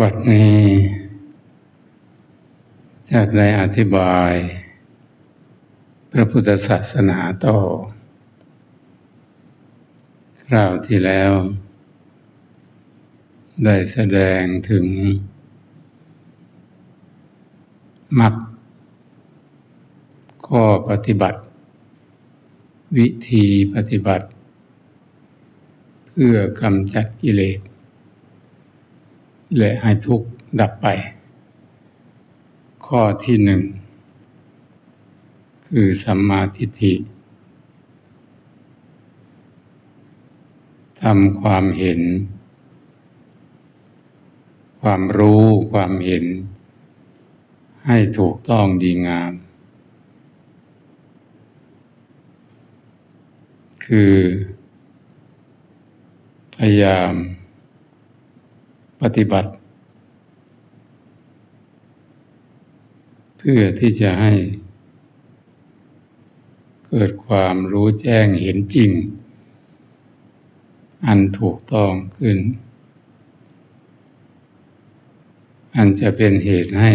บทนี้จากได้อธิบาย พระพุทธศาสนาต่อคราวที่แล้ว ได้แสดงถึงมักข้อปฏิบัติ วิธีปฏิบัติ เพื่อกำจัดกิเลส และให้ทุกข์ดับไป ข้อที่หนึ่ง คือสัมมาทิฏฐิทำความเห็น ความรู้ความเห็น ให้ถูกต้องดีงาม คือ พยายาม ปฏิบัติ เพื่อที่จะให้ เกิดความรู้แจ้งเห็นจริง อันถูกต้องขึ้น อันจะเป็นเหตุให้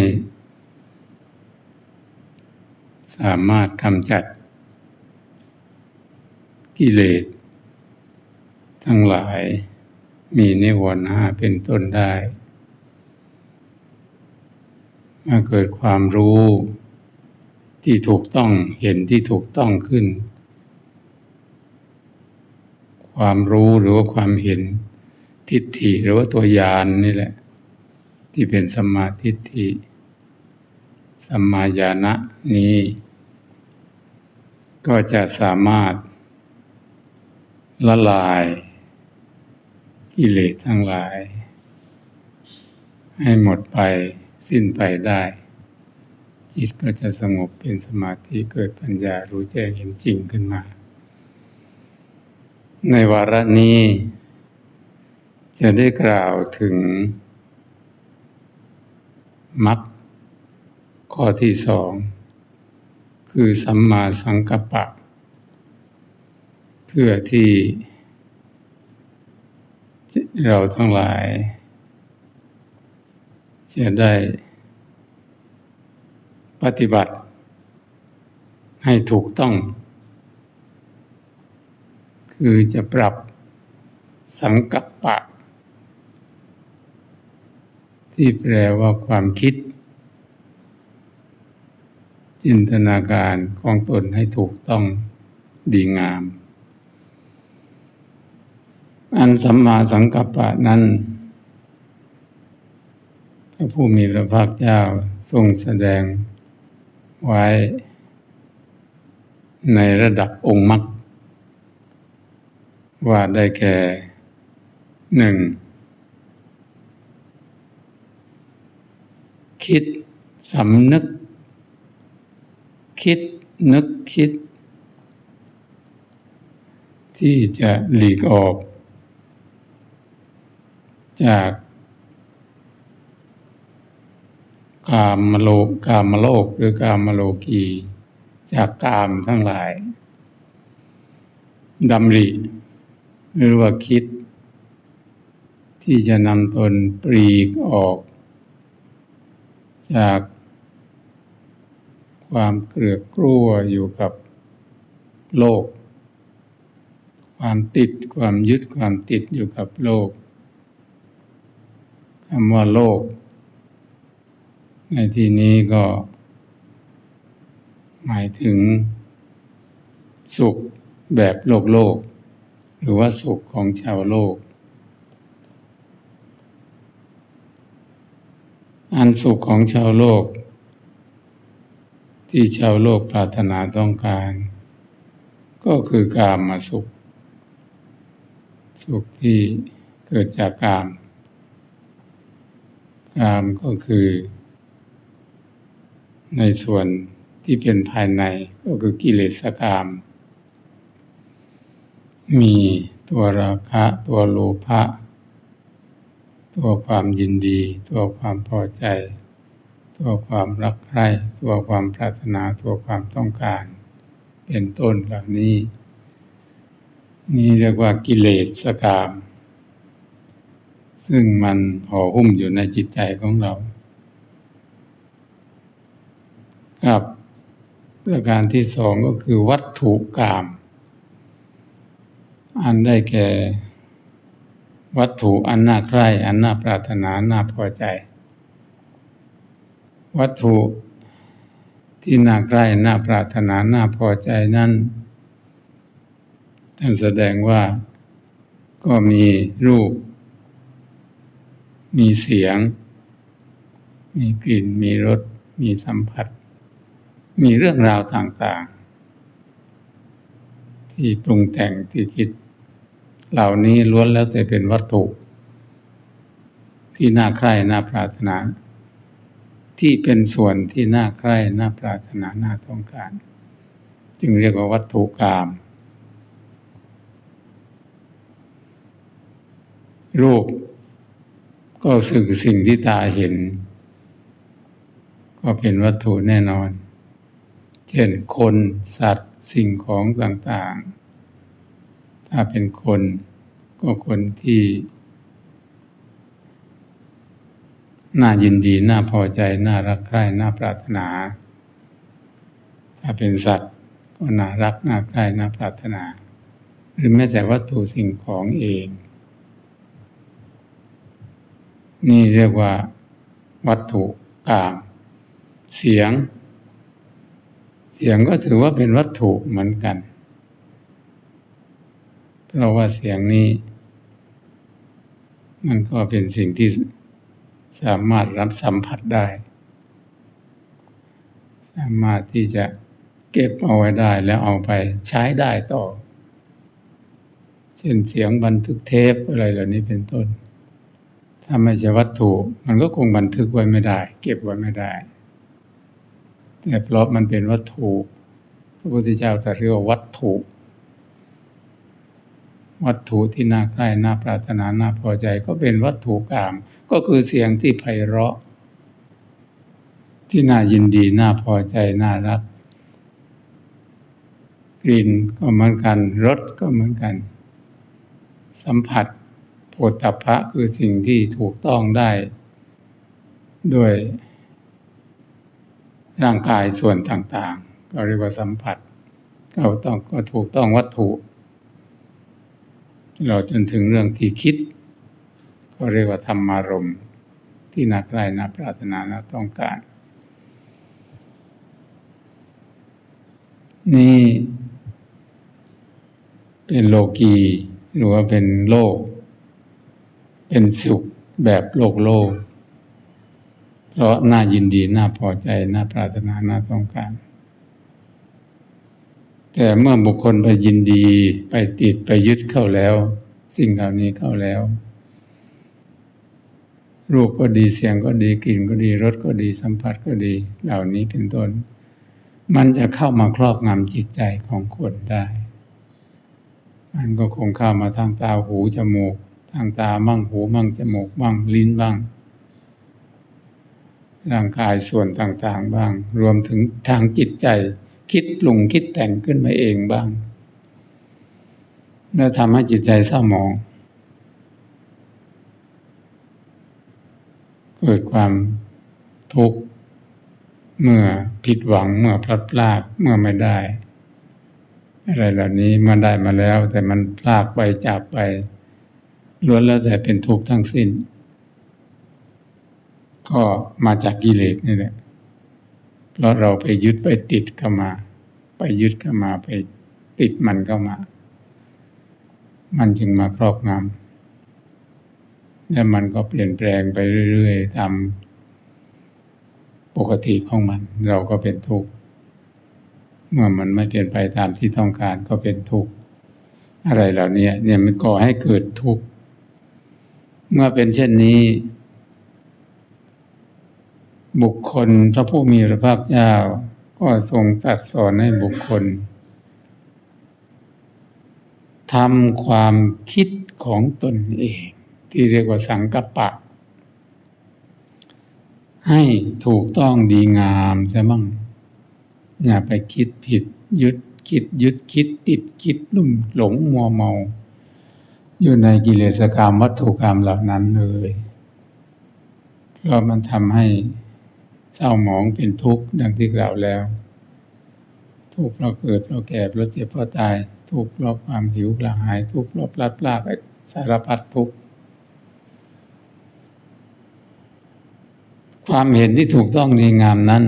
สามารถกำจัด กิเลสทั้งหลาย มีนิวรณ์ห้าเป็นต้นได้เมื่อเกิดความรู้ที่ถูกต้องเห็นที่ถูกต้องขึ้น ความรู้หรือว่าความเห็นทิฏฐิหรือว่าตัวยานนี่แหละ ที่เป็นสมมาทิฏฐิสัมมาญาณะนี้ ก็จะสามารถละลาย กิเลสทั้งหลาย ให้หมดไปสิ้นไปได้ จิตก็จะสงบเป็นสมาธิเกิดปัญญารู้แจ้งเห็นจริงขึ้นมา ในวาระนี้ จะได้กล่าวถึงมรรคข้อที่สอง คือสัมมาสังกัปปะ เพื่อที่ เราทั้งหลายจะได้ปฏิบัติให้ถูกต้อง คือจะปรับสังกัปปะ ที่แปลว่าความคิด จินตนาการของตนให้ถูกต้องดีงาม อันสัมมาสังกัปปะนั้นพระผู้มีพระภาคเจ้าทรงแสดงไว้ในระดับองค์มรรคว่าได้แก่หนึ่งคิดสำนึก คิดนึกคิด ที่จะหลีกออก จากกามโลกกามโลกหรือกามโลกีจากกามทั้งหลายดำริหรือว่าคิด ที่จะนำตนปรีกออก จากความเกลือกกลัวอยู่กับโลก ความติดความยึดความติดอยู่กับโลก คำว่าโลก ในที่นี้ก็ หมายถึง สุขแบบโลกโลก หรือว่าสุขของชาวโลก อันสุขของชาวโลก ที่ชาวโลกปรารถนาต้องการ ก็คือกามมาสุข สุขที่เกิดจากกาม กามก็คือ ในส่วนที่เป็นภายในก็คือกิเลสกาม มีตัวราคะตัวโลภะตัวความยินดี ตัวความพอใจ ตัวความรักใคร่ตัวความปรารถนาตัวความต้องการ เป็นต้นเหล่านี้ นี่เรียกว่ากิเลสกาม ซึ่งมันห่อหุ้มอยู่ในจิตใจของเรา กับประการที่สองก็คือวัตถุกรรมอันได้แก่ วัตถุอันน่าใคร่อันน่าปรารถนาน่าพอใจ วัตถุที่น่าใกล้น่าปรารถนาน่าพอใจนั้นท่านแสดงว่าก็มีรูป มีเสียง มีกลิ่น มีรส มีสัมผัส มีเรื่องราวต่างๆ ที่ปรุงแต่งที่คิด เหล่านี้ล้วนแล้วแต่เป็นวัตถุ ที่น่าใคร่น่าปรารถนา ที่เป็นส่วนที่น่าใคร่น่าปรารถนาน่าต้องการ จึงเรียกว่าวัตถุกรรมรูป ก็สื่อสิ่งที่ตาเห็น ก็เป็นวัตถุแน่นอน เช่นคนสัตว์สิ่งของต่างๆ ถ้าเป็นคนก็คนที่ น่ายินดี น่าพอใจ น่ารักใคร่ น่าปรารถนา ถ้าเป็นสัตว์ก็น่ารัก น่าใคร่ น่าปรารถนา หรือแม้แต่วัตถุสิ่งของเอง นี่เรียกว่า วัตถุกาม เสียง เสียงก็ถือว่าเป็นวัตถุเหมือนกัน เพราะว่าเสียงนี้ มันก็เป็นสิ่งที่สามารถรับสัมผัสได้ สามารถที่จะเก็บเอาไว้ได้แล้วเอาไปใช้ได้ต่อ เช่นเสียงบันทึกเทปอะไรเหล่านี้เป็นต้น ถ้าไม่ใช่วัตถุ มันก็คงบันทึกไว้ไม่ได้ เก็บไว้ไม่ได้ แต่เพราะมันเป็นวัตถุ พระพุทธเจ้าตรัสเรียกว่าวัตถุ วัตถุที่น่าใกล้น่าปรารถนาน่าพอใจก็เป็นวัตถุกรรมก็คือเสียงที่ไพเราะ ที่น่ายินดีน่าพอใจน่ารักกลิ่นก็เหมือนกันรสก็เหมือนกัน สัมผัส โฏฐพะคือสิ่งที่ถูกต้องได้ ด้วย ร่างกายส่วนต่างๆก็เรียกว่าสัมผัสก็ต้องก็ถูกต้องวัตถุ เราจนถึงเรื่องที่คิด ก็เรียกว่าธรรมารมที่นักใคร่นักปรารถนานักต้องการ นี่ เป็นโลกีหรือว่าเป็นโลก เป็นสุขแบบโลกโลก เพราะน่ายินดีน่าพอใจน่าปรารถนาน่าต้องการ แต่เมื่อบุคคลไปยินดีไปติดไปยึดเข้าแล้ว สิ่งเหล่านี้เข้าแล้วรูปก็ดีเสียงก็ดีกลิ่นก็ดีรสก็ดีสัมผัสก็ดี เหล่านี้เป็นต้น มันจะเข้ามาครอบงำจิตใจของคนได้ มันก็คงเข้ามาทางตาหูจมูก ทางตามั่งหูมั่งจมูกบ้างลิ้นบ้าง ร่างกายส่วนต่างๆบ้าง รวมถึงทางจิตใจ คิดปรุงคิดแต่งขึ้นมาเองบ้าง แล้วทำให้จิตใจเศร้าหมอง เกิดความทุกข์เมื่อผิดหวังเมื่อพลัดพรากเมื่อไม่ได้ อะไรเหล่านี้มันได้มาแล้ว แต่มันพลากไปจากไป ล้วนแล้วแต่เป็นทุกข์ทั้งสิ้น ก็มาจากกิเลสนี่แหละเพราะเราไปยึดไปติดเข้ามา ไปยึดเข้ามาไปติดมันเข้ามา มันจึงมาครอบงำและมันก็เปลี่ยนแปลงไปเรื่อยๆตามปกติของมัน เราก็เป็นทุกข์เมื่อมันไม่เปลี่ยนไปตามที่ต้องการก็เป็นทุกข์อะไรเหล่านี้เนี่ยมันก่อให้เกิดทุกข์ เมื่อเป็นเช่นนี้ บุคคลพระผู้มีพระภาคเจ้าก็ทรงตรัสสอนให้บุคคลทำความคิดของตนเอง ที่เรียกว่าสังกัปปะ ให้ถูกต้องดีงามซะมั่งอย่าไปคิดผิดยึดคิดยึดคิดติดคิดลุ่มหลงมัวเมา อยู่ในกิเลสกรรมวัตถุกรรมเหล่านั้นเลยเพราะมันทำให้เศร้าหมองเป็นทุกข์ดังที่กล่าวแล้ว ทุกข์เพราะเกิดเพราะแก่เพราะเจ็บเพราะตาย ทุกข์เพราะความหิวกระหาย ทุกข์เพราะพลัดพรากสารพัดทุกข์ความเห็นที่ถูกต้องดีงามนั้น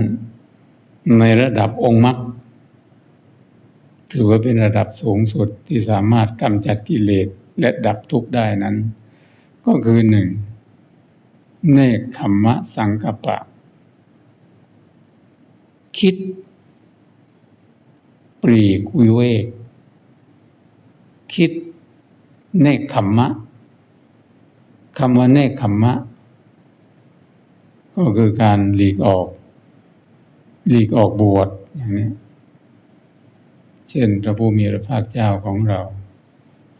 ในระดับองค์มรรคถือว่าเป็นระดับสูงสุดที่สามารถกำจัดกิเลส และดับทุกข์ได้นั้น ก็คือหนึ่งเนคขมมะสังกปะ คิด ปรีกุยเวก คิด เนคขมมะคำว่าเนคขมมะ ก็คือการหลีกออก หลีกออกบวชอย่างนี้ เช่นพระผู้มีพระภาคเจ้าของเรา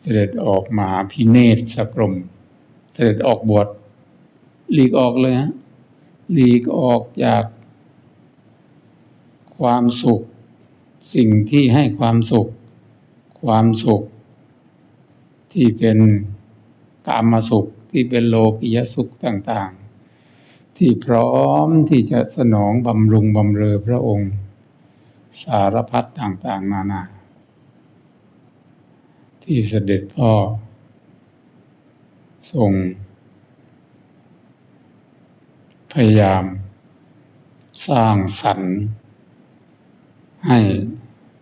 เสด็จออกมาพิเนศสกรม เสด็จออกบวชหลีกออกเลยฮะหลีกออกจากความสุข สิ่งที่ให้ความสุข ความสุข ที่เป็นกามสุขที่เป็นโลกิยสุขต่างๆ ที่พร้อมที่จะสนองบำรุงบำเรอพระองค์ สารพัดต่างๆ นานา ที่เสด็จพ่อทรงพยายาม สร้างสรรค์ให้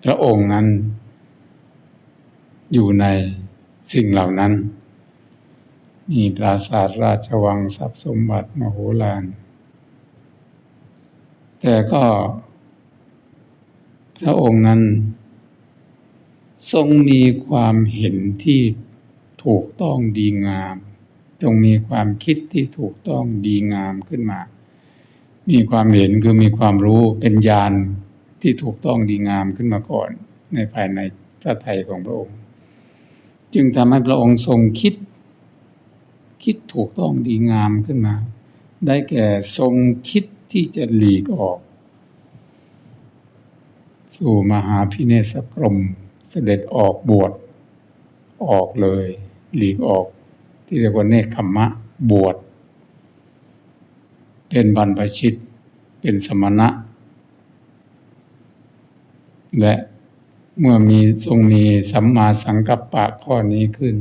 พระองค์นั้น อยู่ในสิ่งเหล่านั้น มีปราสาทราชวังทรัพย์สมบัติมโหฬารแต่ก็ พระองค์นั้น ทรงมีความเห็นที่ถูกต้องดีงามจงมีความคิดที่ถูกต้องดีงามขึ้นมา มีความเห็นคือมีความรู้เป็นญาณที่ถูกต้องดีงามขึ้นมาก่อน ในภายในพระทัยของพระองค์ จึงทำให้พระองค์ทรงคิด คิดถูกต้องดีงามขึ้นมา ได้แก่ทรงคิดที่จะหลีกออก สู่มหาพิเนศกรม เสด็จออกบวชออกเลย หลีกออก ที่เรียกว่าเนคขมะบวชเป็นบรรพชิต เป็นสมณะ และเมื่อมีทรงมีสัมมาสังกัปปะข้อนี้ขึ้น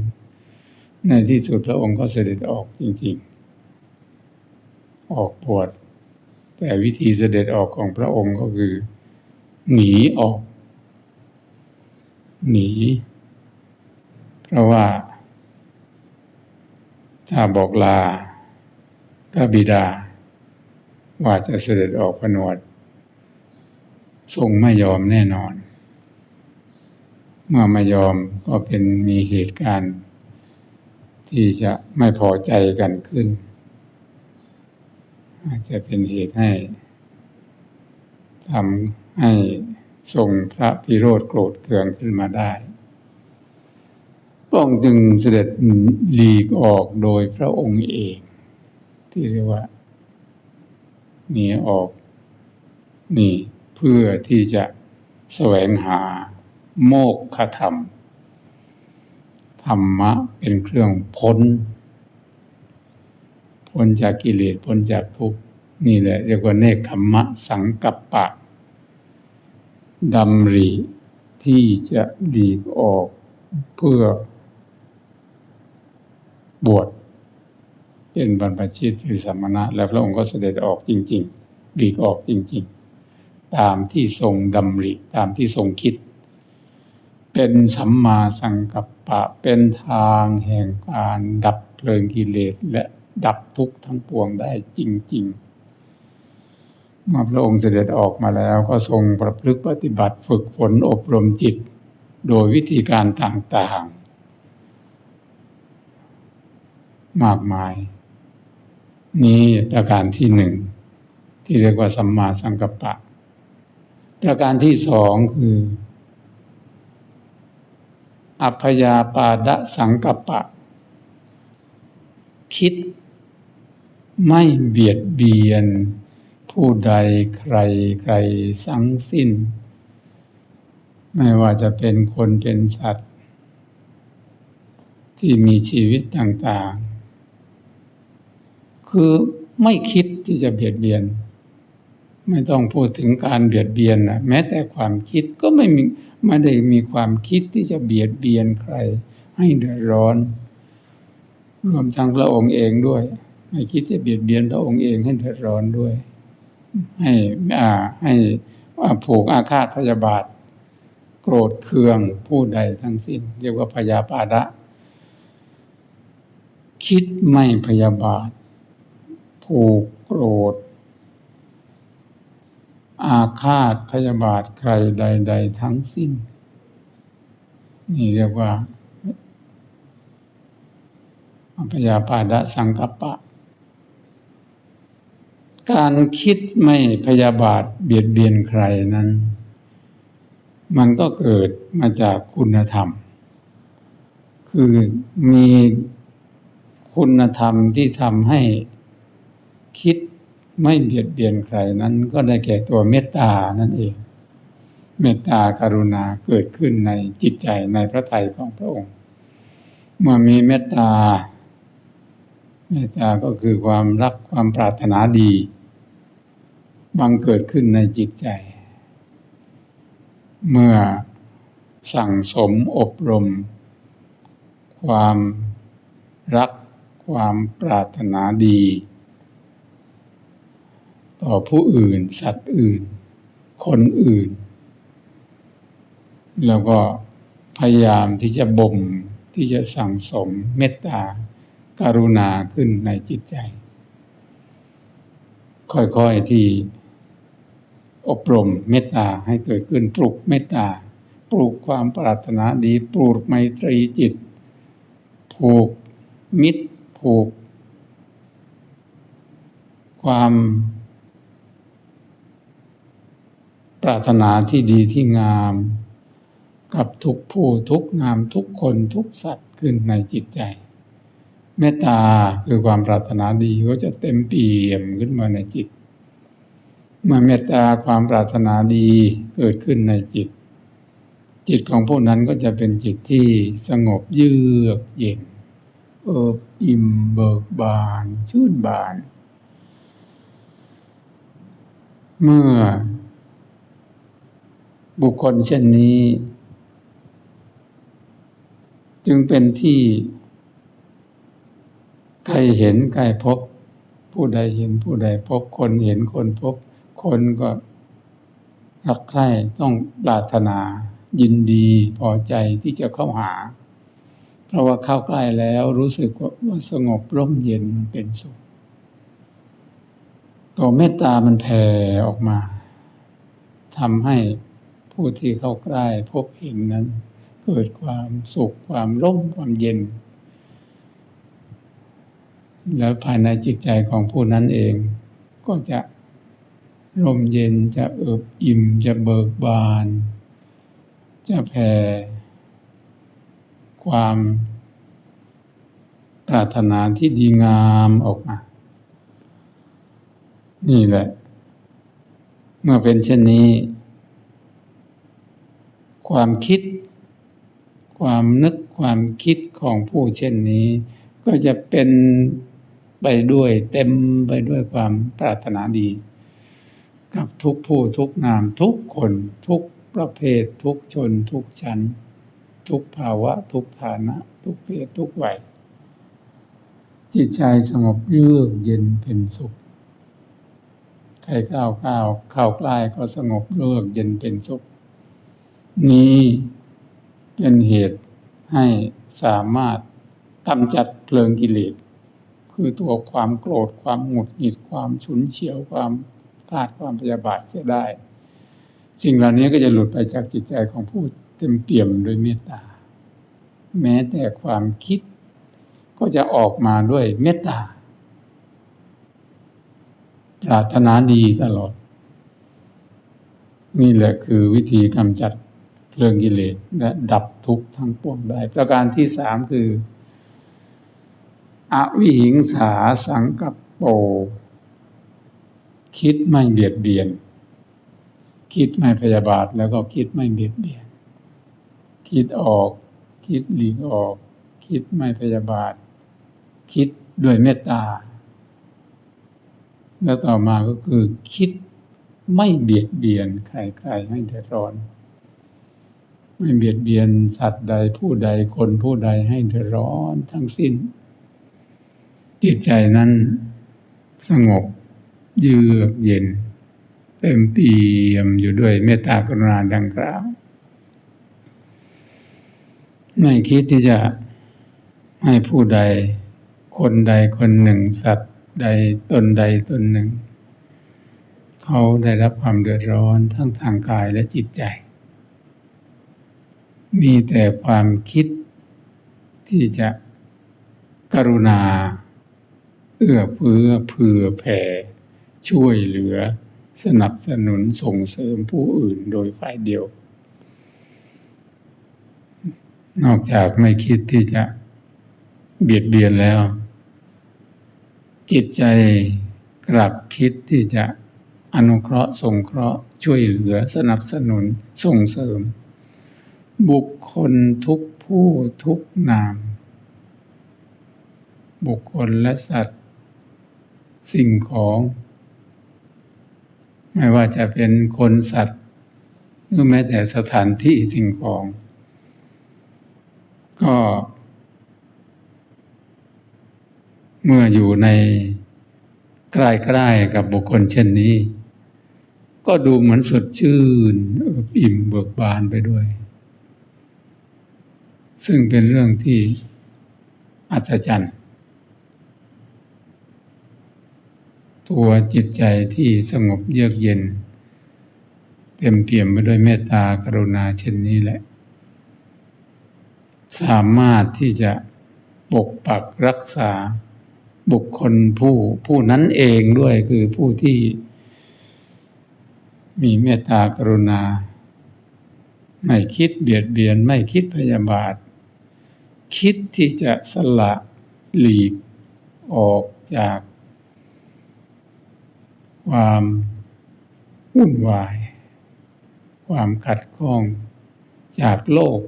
ในที่สุดพระองค์ก็เสด็จออกจริงๆ ออกบวชแต่วิธีเสด็จออกของพระองค์ก็คือ หนีออก หนี เพราะว่า ถ้าบอกลาพระบิดา ว่าจะเสด็จออกผนวด ทรงไม่ยอมแน่นอน เมื่อไม่ยอมก็เป็นมีเหตุการณ์ ที่จะไม่พอใจกันขึ้น อาจจะเป็นเหตุให้ทำให้ ทรงพระพิโรธโกรธเคืองขึ้นมาได้พระองค์จึงเสด็จหลีกออกโดยพระองค์เอง ที่เรียกว่าหนีออกนี่เพื่อที่จะแสวงหาโมกขธรรม ธรรมะเป็นเครื่องพ้น พ้นจากกิเลสพ้นจากทุกข์นี่แหละเรียกว่าเนคขมมะสังกัปปะ ดำริที่จะหลีกออกเพื่อบวชเป็นบรรพชิตหรือสมณะ แล้วพระองค์ก็เสด็จออกจริงๆหลีกออกจริง ๆ ตามที่ทรงดำริตามที่ทรงคิด เป็นสัมมาสังกัปปะเป็นทางแห่งการดับเพลิงกิเลสและดับทุกข์ทั้งปวงได้จริง ๆ มื่อพระองค์เสด็จออกมาแล้วก็ทรงประพฤติปฏิบัติฝึกฝนอบรมจิต โดยวิธีการต่างๆ มากมาย นี้ประการที่หนึ่ง ที่เรียกว่าสัมมาสังกัปปะ ประการที่สองคือ อัพยาปาดะสังกัปปะ คิดไม่เบียดเบียน ผู้ใดใครใครสังสิ้น ไม่ว่าจะเป็นคนเป็นสัตว์ ที่มีชีวิตต่างๆ คือไม่คิดที่จะเบียดเบียน ไม่ต้องพูดถึงการเบียดเบียนนะแม้แต่ความคิดก็ไม่มีไม่ได้มีความคิดที่จะเบียดเบียนใคร ให้เดือดร้อน รวมทั้งพระองค์เองด้วย ไม่คิดจะเบียดเบียนพระองค์เองให้เดือดร้อนด้วย ให้ให้ผูกอาฆาตพยาบาท โกรธเคืองผู้ใดทั้งสิ้น เรียกว่าพยาบาทะคิดไม่พยาบาท ผูกโกรธ อาฆาตพยาบาทใครใด ๆ ทั้งสิ้น นี่เรียกว่าพยาบาทสังกัปปะ การคิดไม่พยาบาทเบียดเบียนใครนั้น มันก็เกิดมาจากคุณธรรม คือมีคุณธรรมที่ทำให้คิดไม่เบียดเบียนใครนั้น ก็ได้แก่ตัวเมตตานั่นเอง เมตตากรุณาเกิดขึ้นในจิตใจในพระทัยของพระองค์ เมื่อมีเมตตาเมตตาก็คือความรักความปรารถนาดี บังเกิดขึ้นในจิตใจ เมื่อสั่งสมอบรม ความรักความปรารถนาดี ต่อผู้อื่น สัตว์อื่น คนอื่น แล้วก็พยายามที่จะบ่มที่จะสั่งสมเมตตาการุณาขึ้นในจิตใจ ค่อยๆที่ อบรมเมตตาให้เกิดขึ้นปลุกเมตตา ปลูกความปรารถนาดีปลูกไมตรีจิต ผูกมิตร ผูก ความปรารถนาที่ดีที่งาม กับทุกผู้ทุกนามทุกคนทุกสัตว์ขึ้นในจิตใจ เมตตาคือความปรารถนาดีก็จะเต็มเปี่ยมขึ้นมาในจิต เมื่อเมตตาความปรารถนาดีเกิดขึ้นในจิต จิตของผู้นั้นก็จะเป็นจิตที่สงบเยือกเย็นเอิบอิ่มเบิกบานชื่นบาน เมื่อ บุคคลเช่นนี้ จึงเป็นที่ใครเห็นใครพบ ผู้ใดเห็นผู้ใดพบคนเห็นคนพบ คนก็รักใคร่ต้องปรารถนา ยินดีพอใจที่จะเข้าหา เพราะว่าเข้าใกล้แล้วรู้สึกว่าสงบร่มเย็นมันเป็นสุขตัวเมตตามันแผ่ออกมาทำให้ผู้ที่เข้าใกล้พบเห็นนั้น เกิดความสุขความร่มความเย็น แล้วภายในจิตใจของผู้นั้นเองก็จะ ร่มเย็นจะเอิบอิ่มจะเบิกบาน จะแผ่ ความปรารถนาที่ดีงามออกมา นี่แหละ เมื่อเป็นเช่นนี้ ความคิด ความนึกความคิดของผู้เช่นนี้ ก็จะเป็นไปด้วยเต็มไปด้วยความปรารถนาดี กับทุกผู้ทุกนามทุกคนทุกประเภททุกชน ทุกชั้น ทุกภาวะ ทุกฐานะ ทุกเพศทุกวัยจิตใจสงบเยือกเย็นเป็นสุขใครก้าวก้าวเข้าใกล้ก็สงบเยือกเย็นเป็นสุข นี้เป็นเหตุให้สามารถกำจัดเพลิงกิเลสคือตัวความโกรธความหงุดหงิดความฉุนเฉียวความ พลาดความพยาบาทเสียได้ สิ่งเหล่านี้ก็จะหลุดไปจากจิตใจของผู้เต็มเปี่ยมด้วยเมตตา แม้แต่ความคิดก็จะออกมาด้วยเมตตา ปรารถนาดีตลอด นี่แหละคือวิธีกำจัดเพลิงกิเลสและดับทุกข์ทั้งปวงได้ ประการที่สามคือ อวิหิงสาสังกัปโป คิดไม่เบียดเบียน คิดไม่พยาบาทแล้วก็คิดไม่เบียดเบียน คิดออก คิดหลีกออก คิดไม่พยาบาท คิดด้วยเมตตา แล้วต่อมาก็คือคิดไม่เบียดเบียนใครๆให้เดือดร้อน ไม่เบียดเบียนสัตว์ใดผู้ใดคนผู้ใดให้เดือดร้อนทั้งสิ้น จิตใจนั้นสงบ เยือกเย็น เต็มเปี่ยมอยู่ด้วยเมตตากรุณาดังกล่าว ไม่คิดที่จะให้ผู้ใด คนใดคนหนึ่ง สัตว์ใดตนใดตนหนึ่ง เขาได้รับความเดือดร้อนทั้งทางกายและจิตใจ มีแต่ความคิดที่จะกรุณา เอื้อเฟื้อเผื่อแผ่ ช่วยเหลือสนับสนุนส่งเสริมผู้อื่นโดยฝ่ายเดียว นอกจากไม่คิดที่จะเบียดเบียนแล้ว จิตใจกลับคิดที่จะอนุเคราะห์สงเคราะห์ช่วยเหลือสนับสนุนส่งเสริม บุคคลทุกผู้ทุกนาม บุคคลและสัตว์ สิ่งของ ไม่ว่าจะเป็นคนสัตว์หรือแม้แต่สถานที่สิ่งของ ก็ เมื่ออยู่ในใกล้ๆกับบุคคลเช่นนี้ ก็ดูเหมือนสดชื่นอิ่มเบิกบานไปด้วย ซึ่งเป็นเรื่องที่อัศจรรย์ ตัวจิตใจที่สงบเยือกเย็น เต็มเปี่ยมไปด้วยเมตตากรุณาเช่นนี้แหละ สามารถที่จะปกปักรักษาบุคคลผู้ผู้นั้นเองด้วยคือผู้ที่มีเมตตากรุณา ไม่คิดเบียดเบียนไม่คิดพยาบาท คิดที่จะสละหลีกออกจาก ความวุ่นวาย ความขัดข้องจากโลก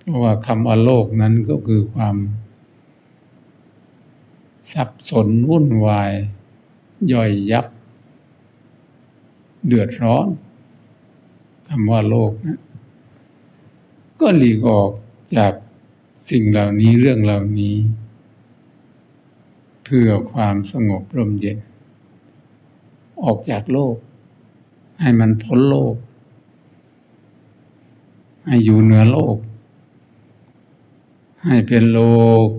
เพราะว่าคำว่าโลกนั้นก็คือความ สับสนวุ่นวาย ย่อยยับ เดือดร้อนคำว่าโลกนะก็หลีกออกจากสิ่งเหล่านี้เรื่องเหล่านี้ เพื่อความสงบร่มเย็น ออกจากโลก ให้มันพ้นโลก ให้อยู่เหนือโลก ให้เป็นโล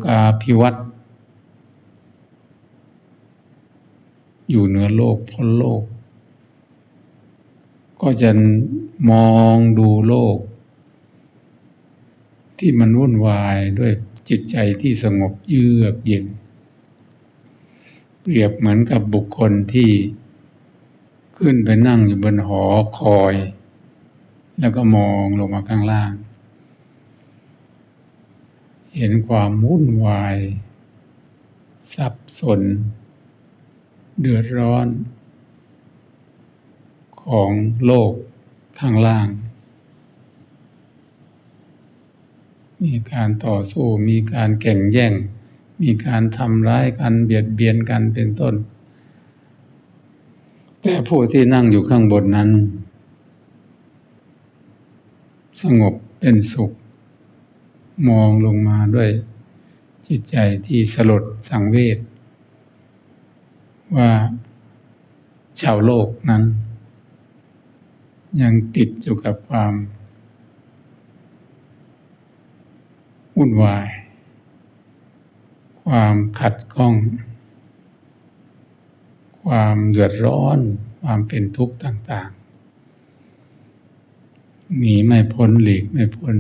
กาภิวัตอยู่เหนือโลกพ้นโลก ก็จะมองดูโลก ที่มันวุ่นวายด้วยจิตใจที่สงบเยือกเย็น เปรียบเหมือนกับบุคคลที่ขึ้นไปนั่งอยู่บนหอคอย แล้วก็มองลงมาข้างล่าง เห็นความวุ่นวาย สับสน เดือดร้อน ของโลกข้างล่าง มีการต่อสู้มีการแข่งแย่ง มีการทำร้ายกันเบียดเบียนกันเป็นต้น แต่ผู้ที่นั่งอยู่ข้างบนนั้น สงบเป็นสุข มองลงมาด้วยจิตใจที่สลดสังเวชว่าชาวโลกนั้น ยังติดอยู่กับความวุ่นวาย ความขัดข้อง ความเดือดร้อน ความเป็นทุกข์ต่างๆ หนีไม่พ้นหลีกไม่พ้น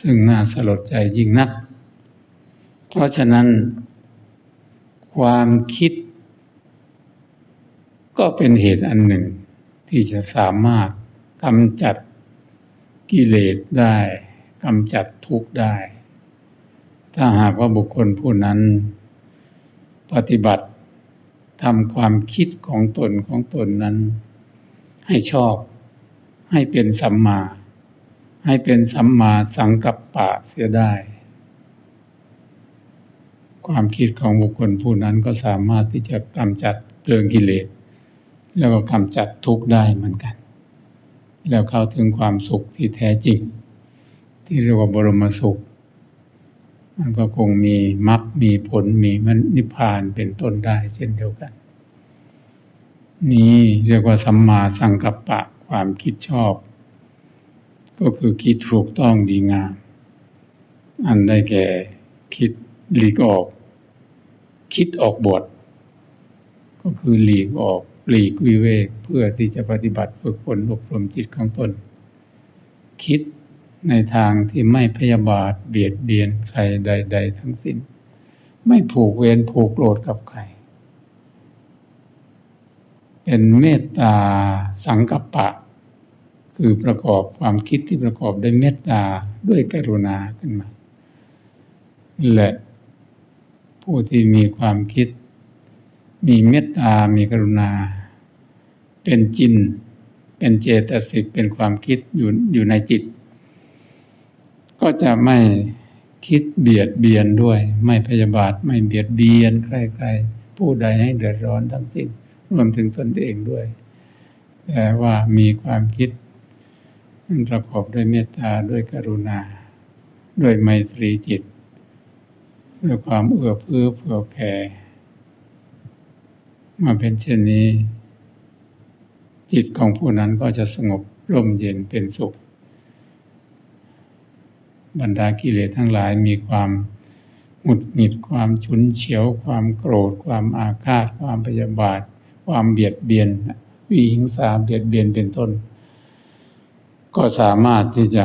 ซึ่งน่าสลดใจยิ่งนัก เพราะฉะนั้น ความคิด ก็เป็นเหตุอันหนึ่ง ที่จะสามารถกำจัดกิเลสได้กำจัดทุกข์ได้ ถ้าหากว่าบุคคลผู้นั้น ปฏิบัติทำความคิดของตนของตนนั้น ให้ชอบ ให้เป็นสัมมา ให้เป็นสัมมาสังกัปปะเสียได้ ความคิดของบุคคลผู้นั้นก็สามารถที่จะกำจัดเพลิงกิเลส แล้วก็กำจัดทุกข์ได้เหมือนกัน แล้วเข้าถึงความสุขที่แท้จริง ที่เรียกว่าบรมสุข มันก็คงมีมรรค มีผล มีมันนิพพานเป็นต้นได้เช่นเดียวกัน นี่เรียกว่าสัมมาสังกัปปะความคิดชอบ ก็คือคิดถูกต้องดีงาม อันได้แก่คิดหลีกออก คิดออกบท ก็คือหลีกออกหลีกวิเวกเพื่อที่จะปฏิบัติฝึกฝนอบรมจิตของตน คิด ในทางที่ไม่พยาบาทเบียดเบียนใครใด ๆ ทั้งสิ้น ไม่ผูกเวรผูกโกรธกับใคร เป็นเมตตาสังกัปปะ คือประกอบความคิดที่ประกอบด้วยเมตตาด้วยกรุณาขึ้นมา และผู้ที่มีความคิด มีเมตตา มีกรุณา เป็นจิน เป็นเจตสิก เป็นความคิดอยู่อยู่ในจิต ก็จะไม่คิดเบียดเบียนด้วย ไม่พยาบาทไม่เบียดเบียนใครๆ ผู้ใดให้เดือดร้อนทั้งสิ้นรวมถึงตนเองด้วย แต่ว่ามีความคิดประกอบด้วยเมตตาด้วยกรุณา ด้วยไมตรีจิต ด้วยความเอื้อเฟื้อเผื่อแผ่มาเป็นเช่นนี้ จิตของผู้นั้นก็จะสงบร่มเย็นเป็นสุข บรรดากิเลสทั้งหลายมีความหงุดหงิดความฉุนเฉียว ความโกรธ ความอาฆาต ความพยาบาท ความเบียดเบียนวิหิงสาเบียดเบียนเป็นต้น ก็สามารถที่จะ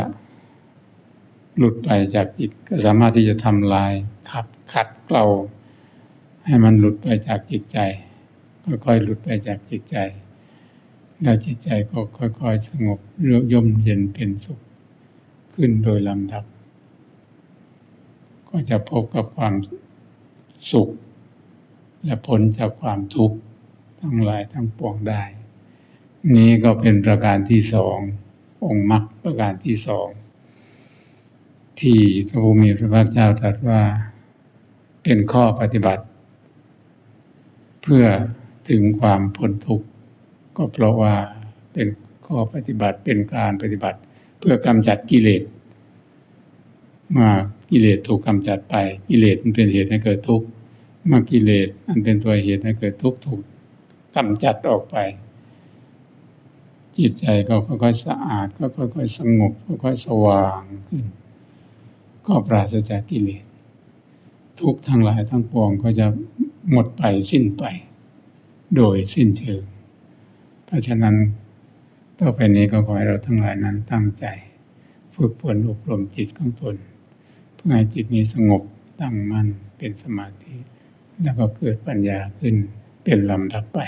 หลุดไปจากจิตก็สามารถที่จะทำลายขับขัดเกลาให้มันหลุดไปจากจิตใจค่อยๆหลุดไปจากจิตใจ แล้วจิตใจก็ค่อยๆสงบเรือย่มเย็นเป็นสุข ขึ้นโดยลำดับ ก็จะพบกับความสุข และพ้นจากความทุกข์ทั้งหลายทั้งปวงได้ นี้ก็เป็นประการที่สององค์มรรคประการที่สองที่พระภูมิพระภาคเจ้าตรัสว่าเป็นข้อปฏิบัติ เพื่อถึงความพ้นทุกข์ก็เพราะว่าเป็นข้อปฏิบัติเป็นการปฏิบัติ เพื่อกำจัดกิเลสมื่อ กิเลสถูกกำจัดไป กิเลสมันเป็นเหตุให้เกิดทุกข์เมื่อกิเลสอันเป็นตัวเหตุให้เกิดทุกข์ถูกกำจัดออกไป จิตใจก็ค่อยๆสะอาดก็ค่อยๆสงบค่อยๆสว่างขึ้น ก็ปราศจากกิเลสทุกทั้งหลายทั้งปวงก็จะหมดไปสิ้นไป โดยสิ้นเชิง เพราะฉะนั้นต่อไปนี้ก็ขอให้เราทั้งหลายนั้นตั้งใจ ฝึกฝนอบรมจิตของตน เพื่อให้จิตนี้สงบตั้งมั่นเป็นสมาธิ แล้วก็เกิดปัญญาขึ้นเป็นลำดับไป